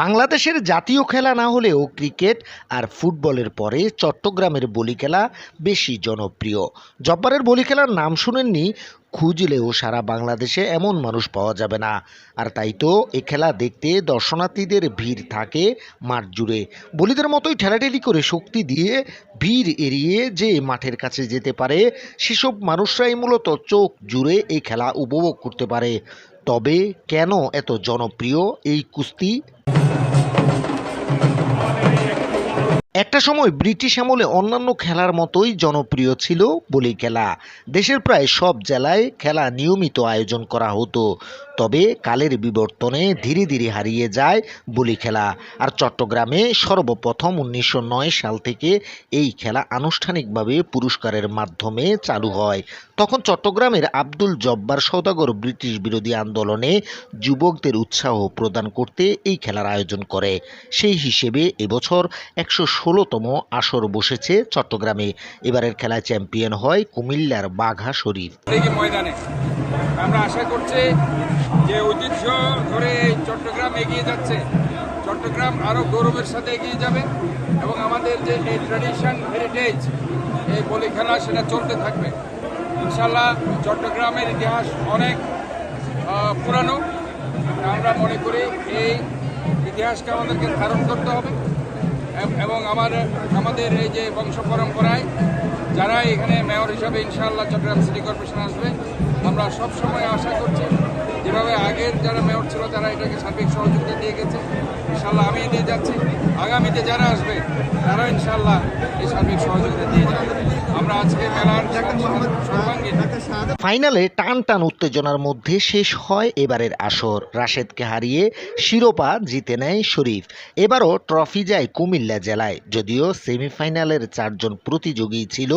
বাংলাদেশের জাতীয় খেলা না হলেও ক্রিকেট আর ফুটবলের পরে চট্টগ্রামের বলি খেলা বেশি জনপ্রিয়। জব্বারের বলি খেলার নাম শুনেননি, খুঁজলেও সারা বাংলাদেশে এমন মানুষ পাওয়া যাবে না। আর তাই তো এ খেলা দেখতে দর্শনার্থীদের ভিড় থাকে মাঠ জুড়ে। বলিদের মতোই ঠেলাঠেলি করে শক্তি দিয়ে ভিড় এড়িয়ে যে মাঠের কাছে যেতে পারে, সেসব মানুষরাই মূলত চোখ জুড়ে এই খেলা উপভোগ করতে পারে। তবে কেন এত জনপ্রিয় এই কুস্তি? একটা সময় ব্রিটিশ আমলে অন্যান্য খেলার মতোই জনপ্রিয় ছিল বলি খেলা দেশের প্রায় সব জেলায় খেলা নিয়মিত আয়োজন করা হতো। তবে কালের বিবর্তনে ধীরে ধীরে হারিয়ে যায় বলি খেলা। আর চট্টগ্রামে সর্বপ্রথম উনিশশো নয় সাল থেকে এই খেলা আনুষ্ঠানিকভাবে পুরস্কারের মাধ্যমে চালু হয়। তখন চট্টগ্রামের আব্দুল জব্বার সৌদাগর ব্রিটিশ বিরোধী আন্দোলনে যুবকদের উৎসাহ প্রদান করতে এই খেলার আয়োজন করে। সেই হিসেবে এবছর একশো ষোলোতম আসর বসেছে চট্টগ্রামে। এবারের খেলায় চ্যাম্পিয়ন হয় কুমিল্লার বাঘা শরীফ। আমরা আশা করছি যে ঐতিহ্য ধরে এই চট্টগ্রাম এগিয়ে যাচ্ছে। চট্টগ্রাম আরও গৌরবের সাথে এগিয়ে যাবে এবং আমাদের যে এই ট্র্যাডিশন হেরিটেজ এই বলি খেলা সেটা চলতে থাকবে। ইনশাল্লাহ চট্টগ্রামের ইতিহাস অনেক পুরানো। আমরা মনে করি এই ইতিহাসকে আমাদেরকে ধারণ করতে হবে। এবং আমার, আমাদের এই যে বংশ পরম্পরায় যারা এখানে মেয়র হিসাবে ইনশাআল্লাহ চট্টগ্রাম সিটি কর্পোরেশন আসবে, আমরা সব সময় আশা করছি যেভাবে আগের যারা মেয়র ছিল তারা এটাকে সার্বিক সহযোগিতা দিয়ে গেছে। ইনশাআল্লাহ আমি দিয়ে যাচ্ছি। আগামীতে যারা আসবে তারা ইনশাআল্লাহ এই সার্বিক সহযোগিতা দিয়ে ফাইনালে টান টান উত্তেজনার মধ্যে শেষ হয় এবারের আসর। রাশেদকে হারিয়ে শিরোপা জিতে নেয় শরীফ। এবারও ট্রফি যায় কুমিল্লা জেলায়। যদিও সেমিফাইনালের চারজন প্রতিযোগী ছিল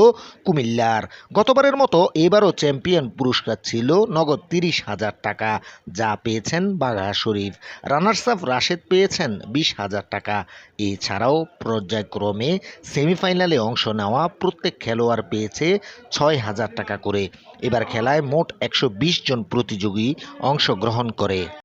কুমিল্লার। গতবারের মতো এবারও চ্যাম্পিয়ন পুরস্কার ছিল নগদ তিরিশ হাজার টাকা। যা পেয়েছেন বাঘা শরীফ। রানার্স আপ রাশেদ পেয়েছেন বিশ হাজার টাকা। এছাড়াও পর্যায়ক্রমে সেমিফাইনালে অংশ নেওয়া প্রত্যেক খেলোয়াড় পেয়েছে ছয় হাজার টাকা করে। এবার খেলায় মোট একশো বিশ জন প্রতিযোগী অংশগ্রহণ করে।